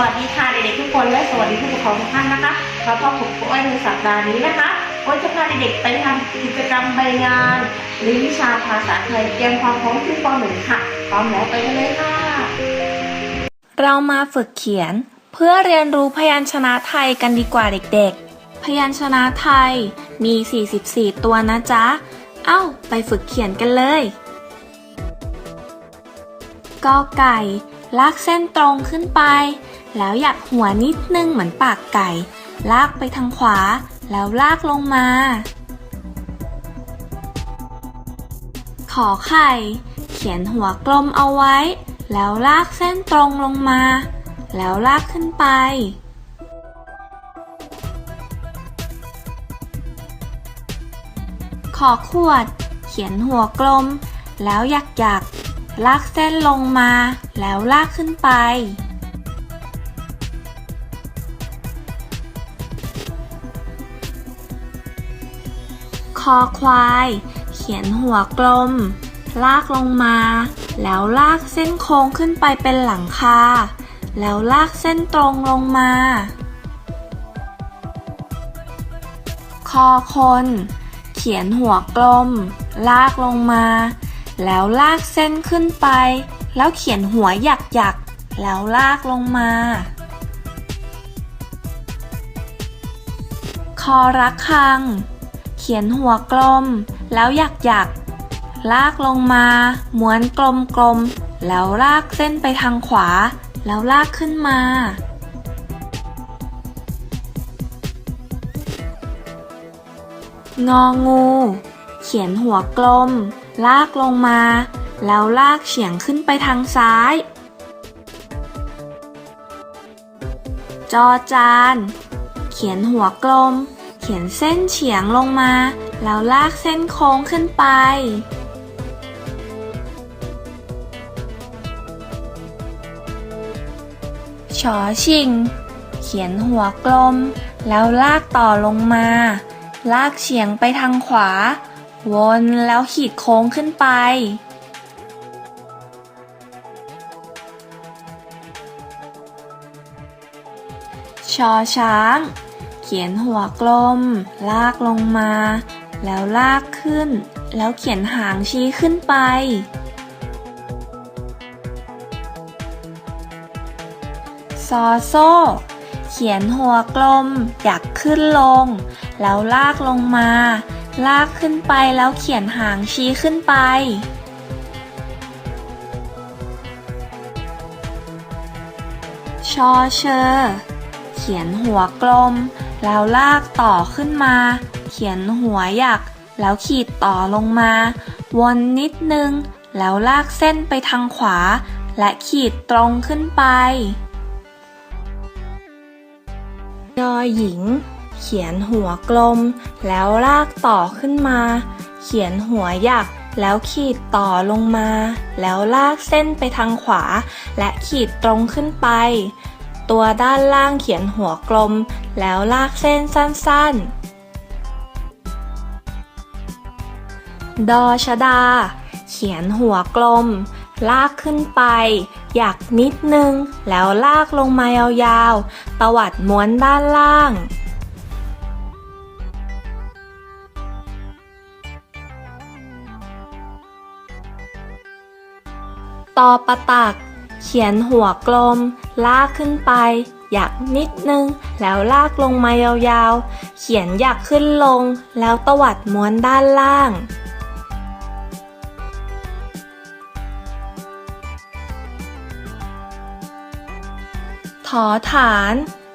วัสดีค่ะเด็กๆทุกคนและสวัสดีผู้ปกครองทุกท่านนะคะมาพบกับครูอ้อยในสัปดาห์นี้นะคะอ้อยจะพาเด็กๆไปทำกิจกรรมใบงานหรือวิชาภาษาไทยเตรียมความพร้อมขึ้นป .1 ค่ะพร้อมแล้วไปกันเลยค่ะ เรามาฝึกเขียน เพื่อเรียนรู้พยัญชนะไทยกันดีกว่าเด็กๆ พยัญชนะไทยมี 44 ตัวนะจ๊ะ เอ้า ไปฝึกเขียนกันเลยกอไก่ลากเส้นตรงขึ้นไป แล้วหยักหัวนิดนึงเหมือนปากไก่ ลากไปทางขวา แล้วลากลงมา ขอไข่ เขียนหัวกลมเอาไว้ แล้วลากเส้นตรงลงมา แล้วลากขึ้นไป ขอขวด เขียนหัวกลม แล้วหยักหยักลากเส้นลงมา แล้วลากขึ้นไป อควาย เขียนหัวกลม ลากลงมา แล้วลากเส้นโค้งขึ้นไปเป็นหลังคา แล้วลากเส้นตรงลงมา คอคน เขียนหัวกลม ลากลงมา แล้วลากเส้นขึ้นไป แล้วเขียนหัวหยักหยักแล้วลากลงมา คอรักคัง เขียนหัวกลม แล้วหยักหยักลากลงมาม้วนกลมกลมแล้วลากเส้นไปทางขวา แล้วลากขึ้นมา งองู เขียนหัวกลม ลากลงมา แล้วลากเฉียงขึ้นไปทางซ้าย จอจาน เขียนหัวกลม ขียนเส้นเฉียงลงมา แล้วลากเส้นโค้งขึ้นไป ชอชิง เขียนหัวกลม แล้วลากต่อลงมา ลากเฉียงไปทางขวา วนแล้วขีดโค้งขึ้นไปชอช้าง ขียนหัวกลม ลากลงมา แล้วลากขึ้น แล้วเขียนหางชี้ขึ้นไป ซอโซ่ เขียนหัวกลม อยากขึ้นลง แล้วลากลงมา ลากขึ้นไปแล้วเขียนหางชี้ขึ้นไปชอเชอ เขียนหัวกลม แล้วลากต่อขึ้นมา เขียนหัวหยัก แล้วขีดต่อลงมา วนนิดนึง แล้วลากเส้นไปทางขวา และขีดตรงขึ้นไปยอหญิง เขียนหัวกลม แล้วลากต่อขึ้นมา เขียนหัวหยักแล้วขีดต่อลงมา แล้วลากเส้นไปทางขวา และขีดตรงขึ้นไป ตัวด้านล่างเขียนหัวกลม แล้วลากเส้นสั้นๆ ดอชดา เขียนหัวกลม ลากขึ้นไป อยากนิดนึง แล้วลากลงมายาวๆ ตวัดม้วนด้านล่างตอประตัก เขียนหัวกลม ลากขึ้นไป อยากนิดนึง แล้วลากลงมายาวๆ เขียนอยากขึ้นลง แล้วตวัดม้วนด้านล่าง ถอฐาน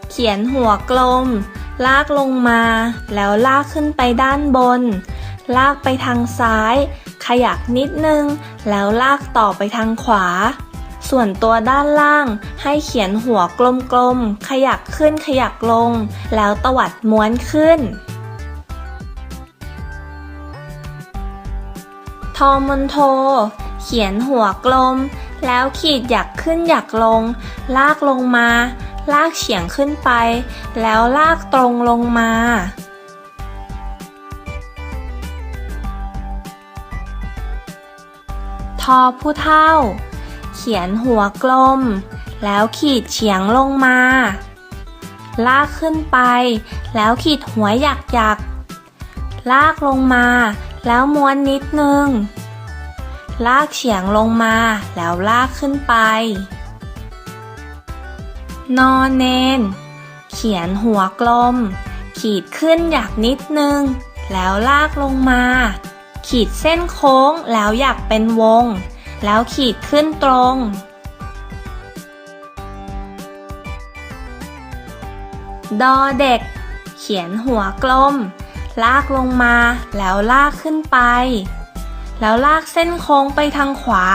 เขียนหัวกลม ลากลงมา แล้วลากขึ้นไปด้านบน ลากไปทางซ้าย ขยักนิดนึง แล้วลากต่อไปทางขวา ส่วนตัวด้านล่างให้เขียนหัวกลมๆ ขยักขึ้นขยักลง แล้วตวัดม้วนขึ้น ทอมอนโท เขียนหัวกลม แล้วขีดหยักขึ้นหยักลง ลากลงมา ลากเฉียงขึ้นไป แล้วลากตรงลงมาทอผู้เท่า ขียนหัวกลม แล้วขีดเฉียงลงมา ลากขึ้นไป แล้วขีดหัวหยักหยักลากลงมา แล้วม้วนนิดนึง ลากเฉียงลงมา แล้วลากขึ้นไป นอนเนน เขียนหัวกลม ขีดขึ้นหยักนิดนึง แล้วลากลงมา ขีดเส้นโค้งแล้วหยักเป็นวง แล้วขีดขึ้นตรง ดอเด็ก เขียนหัวกลม ลากลงมาแล้วลากขึ้นไป แล้วลากเส้นโค้งไปทางขวา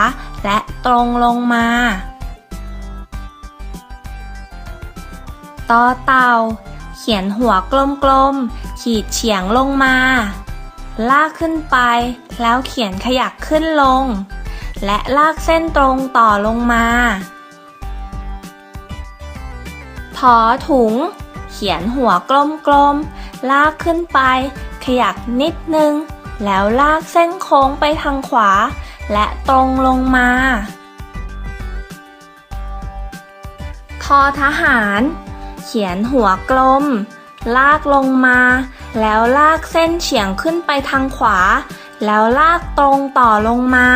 และตรงลงมา ต่อเต่า เขียนหัวกลมๆ ขีดเฉียงลงมา ลากขึ้นไป แล้วเขียนขยักขึ้นลง และลากเส้นตรงต่อลงมา ถอถุง เขียนหัวกลมๆ ลากขึ้นไป ขยักนิดนึง แล้วลากเส้นโค้งไปทางขวา และตรงลงมาทอทหาร เขียนหัวกลม ลากลงมา แล้วลากเส้นเฉียงขึ้นไปทางขวา แล้วลากตรงต่อลงมา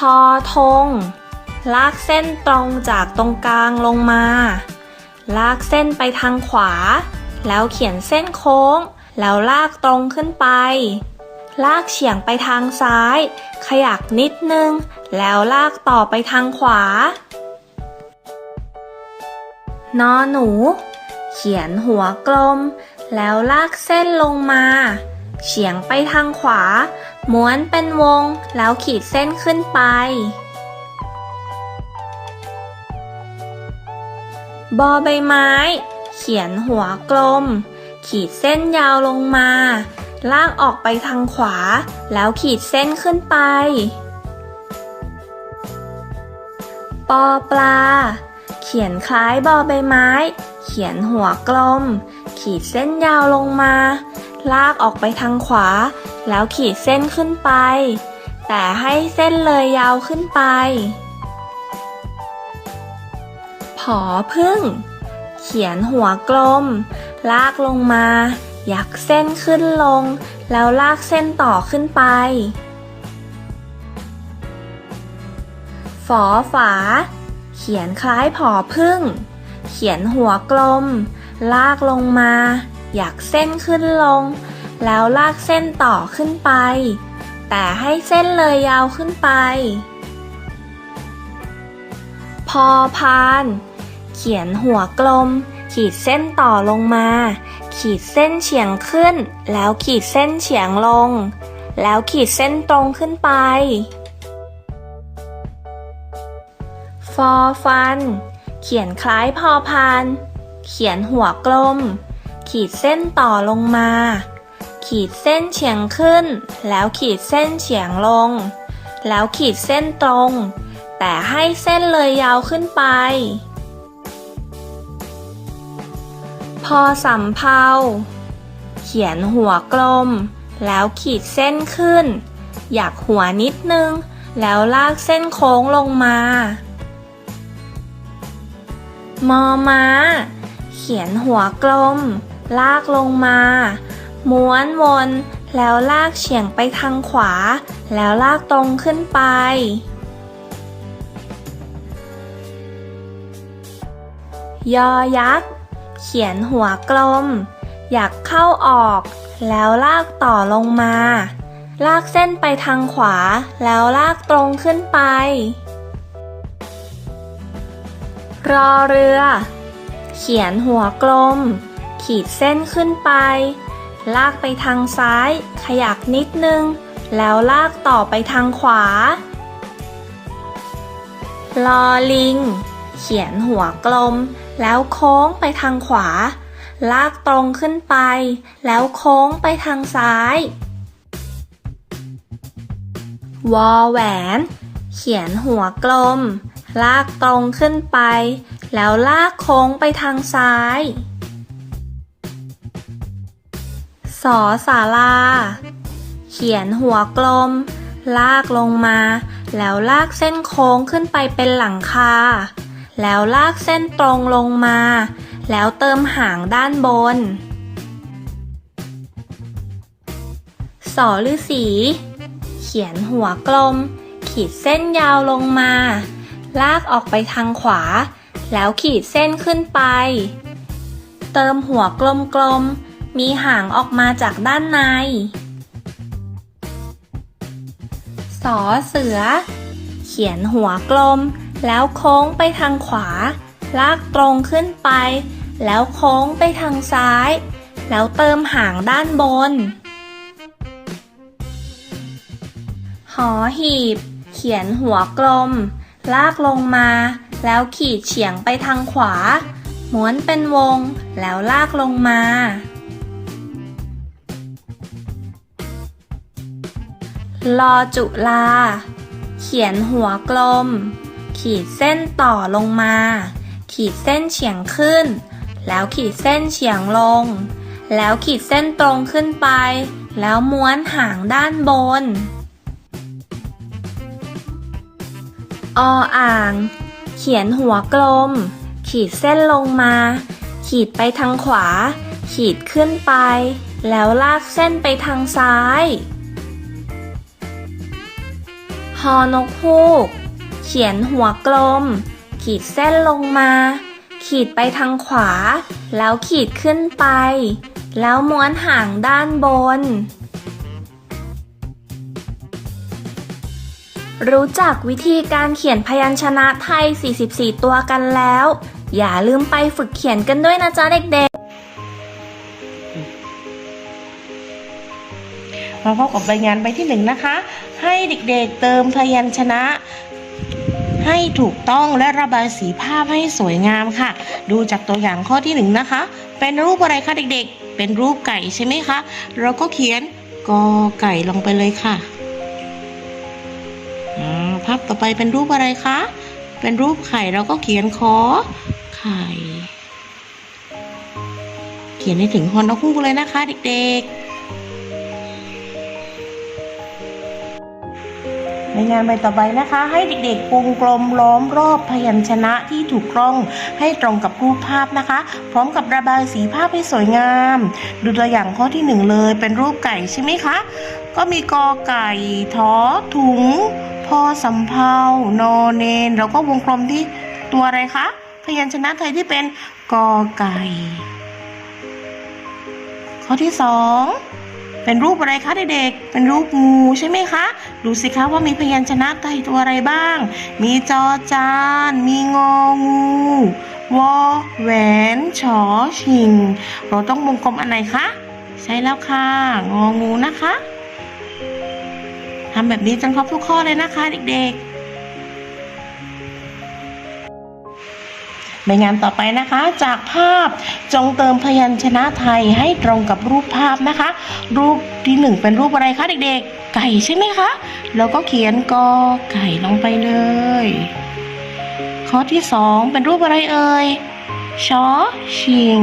ทอธงลากเส้นตรงจากตรงกลางลงมา ลากเส้นไปทางขวา แล้วเขียนเส้นโค้ง แล้วลากตรงขึ้นไป ลากเฉียงไปทางซ้าย ขยักนิดนึง แล้วลากต่อไปทางขวานอหนู เขียนหัวกลม แล้วลากเส้นลงมา เฉียงไปทางขวา ม้วนเป็นวง แล้วขีดเส้นขึ้นไป บอใบไม้ เขียนหัวกลม ขีดเส้นยาวลงมา ลากออกไปทางขวา แล้วขีดเส้นขึ้นไป ปอปลา เขียนคล้ายบอใบไม้ เขียนหัวกลม ขีดเส้นยาวลงมา ลากออกไปทางขวา แล้วขีดเส้นขึ้นไป แต่ให้เส้นเลยยาวขึ้นไป ผอพึ่ง เขียนหัวกลม ลากลงมา ยักเส้นขึ้นลง แล้วลากเส้นต่อขึ้นไป ฝอฝา เขียนคล้ายผอพึ่ง เขียนหัวกลม ลากลงมา อยากเส้นขึ้นลง แล้วลากเส้นต่อขึ้นไป แต่ให้เส้นเลยยาวขึ้นไป พอพาน เขียนหัวกลม ขีดเส้นต่อลงมา ขีดเส้นเฉียงขึ้น แล้วขีดเส้นเฉียงลง แล้วขีดเส้นตรงขึ้นไป ฟอฟัน เขียนคล้ายพอพาน เขียนหัวกลม ขีดเส้นต่อลงมา ขีดเส้นเฉียงขึ้น แล้วขีดเส้นเฉียงลง แล้วขีดเส้นตรง แต่ให้เส้นเลยยาวขึ้นไป พอสำเภาเขียนหัวกลม แล้วขีดเส้นขึ้น อยากหัวนิดนึง แล้วลากเส้นโค้งลงมา มอม้า เขียนหัวกลม ลากลงมา ม้วนวน แล้วลากเฉียงไปทางขวา แล้วลากตรงขึ้นไป ยอยักษ์ เขียนหัวกลม อยากเข้าออก แล้วลากต่อลงมา ลากเส้นไปทางขวา แล้วลากตรงขึ้นไป รอเรือ เขียนหัวกลม ขีดเส้นขึ้นไป ลากไปทางซ้าย ขยักนิดนึง แล้วลากต่อไปทางขวา ลอลิง เขียนหัวกลม แล้วโค้งไปทางขวา ลากตรงขึ้นไป แล้วโค้งไปทางซ้าย วอแหวน เขียนหัวกลม ลากตรงขึ้นไป แล้วลากโค้งไปทางซ้าย สอสาลา เขียนหัวกลม ลากลงมา แล้วลากเส้นโค้งขึ้นไปเป็นหลังคา แล้วลากเส้นตรงลงมา แล้วเติมหางด้านบน สอฤาษีเขียนหัวกลม ขีดเส้นยาวลงมา ลากออกไปทางขวา แล้วขีดเส้นขึ้นไป เติมหัวกลมๆ มีหางออกมาจากด้านใน สอเสือ เขียนหัวกลม แล้วโค้งไปทางขวา ลากตรงขึ้นไป แล้วโค้งไปทางซ้าย แล้วเติมหางด้านบน หอหีบ เขียนหัวกลม ลากลงมา แล้วขีดเฉียงไปทางขวา ม้วนเป็นวง แล้วลากลงมา ลอจุลา เขียนหัวกลม ขีดเส้นต่อลงมา ขีดเส้นเฉียงขึ้น แล้วขีดเส้นเฉียงลง แล้วขีดเส้นตรงขึ้นไป แล้วม้วนหางด้านบน ออ่าง เขียนหัวกลม ขีดเส้นลงมา ขีดไปทางขวา ขีดขึ้นไป แล้วลากเส้นไปทางซ้ายฮอนกฮูก เขียนหัวกลม ขีดเส้นลงมา ขีดไปทางขวา แล้วขีดขึ้นไป แล้วม้วนหางด้านบน รู้จักวิธีการเขียนพยัญชนะไทย 44 ตัวกันแล้ว อย่าลืมไปฝึกเขียนกันด้วยนะจ๊ะเด็กๆ มาพบกับใบงานใบที่หนึ่งนะคะ ให้เด็กๆเติมพยัญชนะ ให้ถูกต้องและระบายสีภาพให้สวยงามค่ะ ดูจากตัวอย่างข้อที่หนึ่งนะคะ เป็นรูปอะไรคะเด็กๆ เป็นรูปไก่ใช่ไหมคะ เราก็เขียนกอไก่ลงไปเลยค่ะ ไปเป็นรูปอะไรคะ เป็นรูปไข่เราก็เขียนขอไข่ เขียนให้ถึงฮอนกฮูกเลยนะคะ เด็กๆ ในงานใบต่อไปนะคะ ให้เด็กๆวงกลมล้อมรอบพยัญชนะที่ถูกต้องให้ตรงกับรูปภาพนะคะ พร้อมกับระบายสีภาพให้สวยงาม ดูตัวอย่างข้อที่หนึ่งเลยเป็นรูปไก่ใช่ไหมคะ ก็มีกอไก่ทอถุง พอสำเภานอเนนแล้วก็วงกลมที่ตัวอะไรคะ พยัญชนะไทยที่เป็นกอไก่ ข้อที่สองเป็นรูปอะไรคะเด็กๆ เป็นรูปงูใช่ไหมคะ ดูสิคะว่ามีพยัญชนะไทยตัวอะไรบ้าง มีจอจาน มีงองูวอแหวนฉอชิง เราต้องวงกลมอันไหนคะ ใช่แล้วค่ะ งองูนะคะ ทำแบบนี้จนครบทุกข้อเลยนะคะเด็กๆใบงานต่อไปนะคะ จากภาพจงเติมพยัญชนะไทยให้ตรงกับรูปภาพนะคะ รูปที่หนึ่งเป็นรูปอะไรคะเด็กๆ ไก่ใช่ไหมคะ แล้วก็เขียนกอไก่ลงไปเลย ข้อที่สองเป็นรูปอะไรเอ่ยชอชิง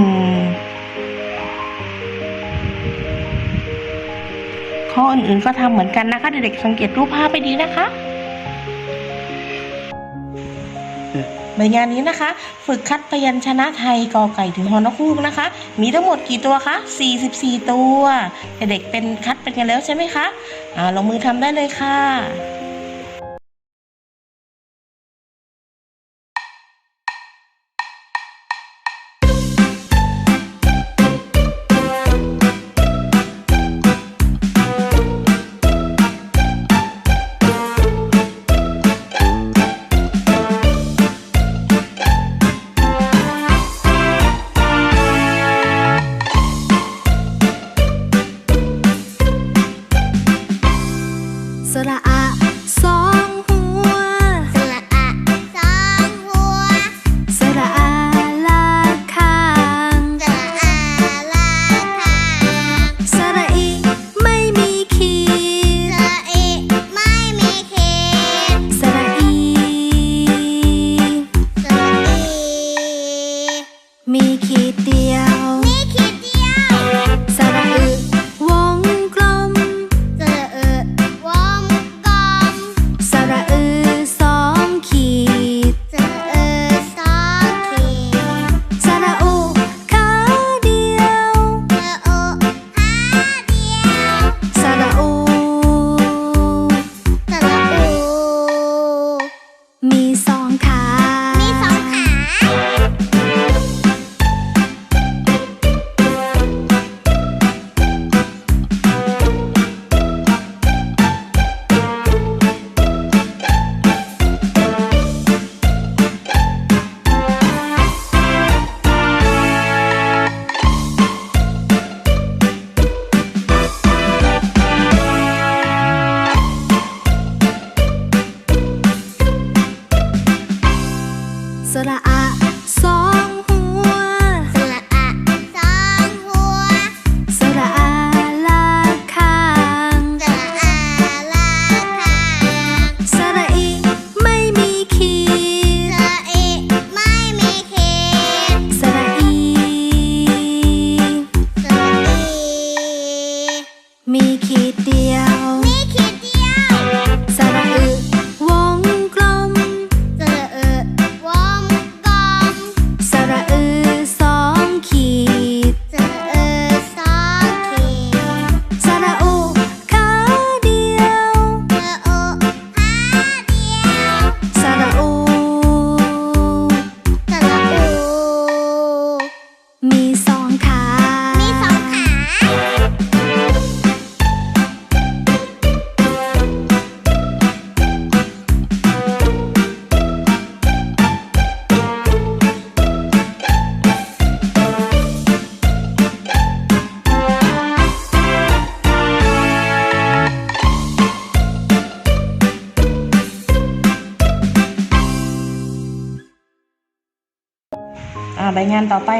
ข้ออื่นๆก็ทำเหมือนกันนะคะเด็กๆสังเกตรูปภาพไปดีนะคะในงานนี้นะคะ ฝึกคัดพยัญชนะไทยกอไก่ถึงฮอนกฮูกนะคะ มีทั้งหมดกี่ตัวคะ 44 ตัว เด็กๆเป็นคัดเป็นกันแล้วใช่ไหมคะอ่าลงมือทำได้เลยค่ะ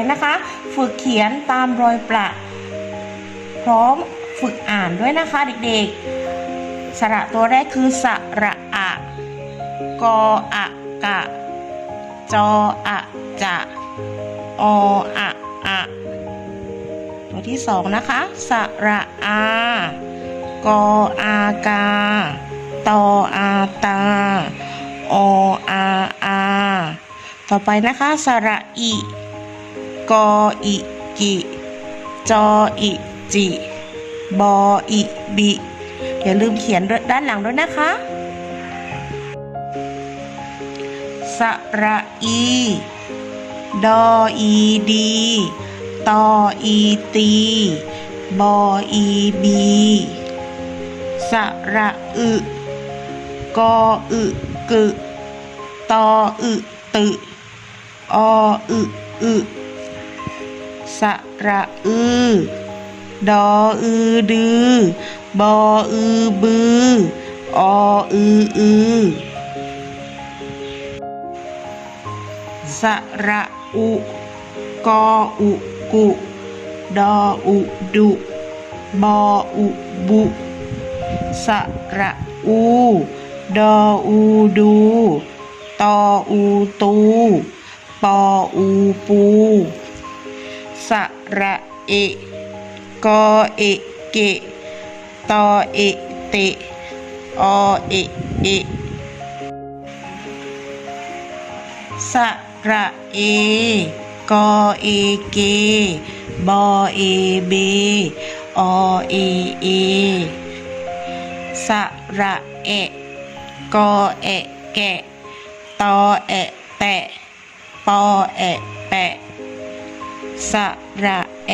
นต่อไปนะคะ ฝึกเขียนตามรอยประ พร้อมฝึกอ่านด้วยนะคะเด็กๆ สระตัวแรกคือสระอะกออะกะ จออะจะออะอะตัวที่สองนะคะ สระอากออากาตออาตาออาอาต่อไปนะคะ สระอิ กออิกิจออิจิบออิบิอย่าลืมเขียนด้านหลังด้วยนะคะสระอีดออีดีตออีตีบออีบีสระอึกออึกึตออึตึออึอึ สระอือ ดออือดือบออือบือออืออือสระอุกออุกุ ดออุดุบออุบุสระอู ดออูดู ตออูตู ปออูปู สระเอกอเอเกตอเอเตอเอเอสระเอกอเอเกบอเอเบอเอเอสระเอกอเอะแกะตอเอะแตะปอเอะแปะ สระแอ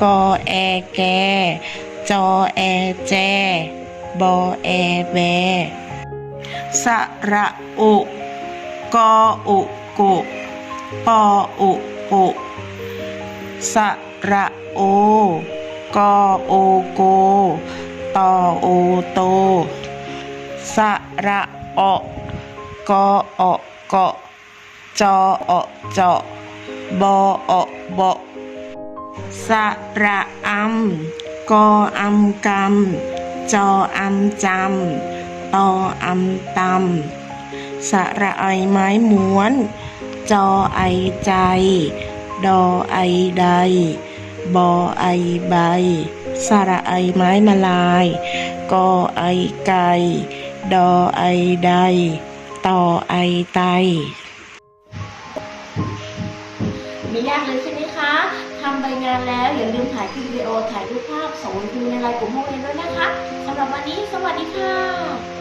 กอแอแก จอแอแจ บอแอแบ สระอุ กออุกุ ปออุปุสระโอ กอโอโก ตอโอโต สระออกออเกาะจออเจาะ บออเบาะสระอำกออำกำจออำจำตออำตำสระไอไม้ม้วน จอไอใจ ดอไอใด บอไอใบ สระไอไม้มาลาย กอไอไก่ ดอไอใด ต่อไอไต งานแล้ว อย่าลืมถ่ายคลิปวิดีโอถ่ายรูปภาพส่งคุณในไลน์กลุ่มห้องเดลด้วยนะคะสำหรับวันนี้ สวัสดีค่ะ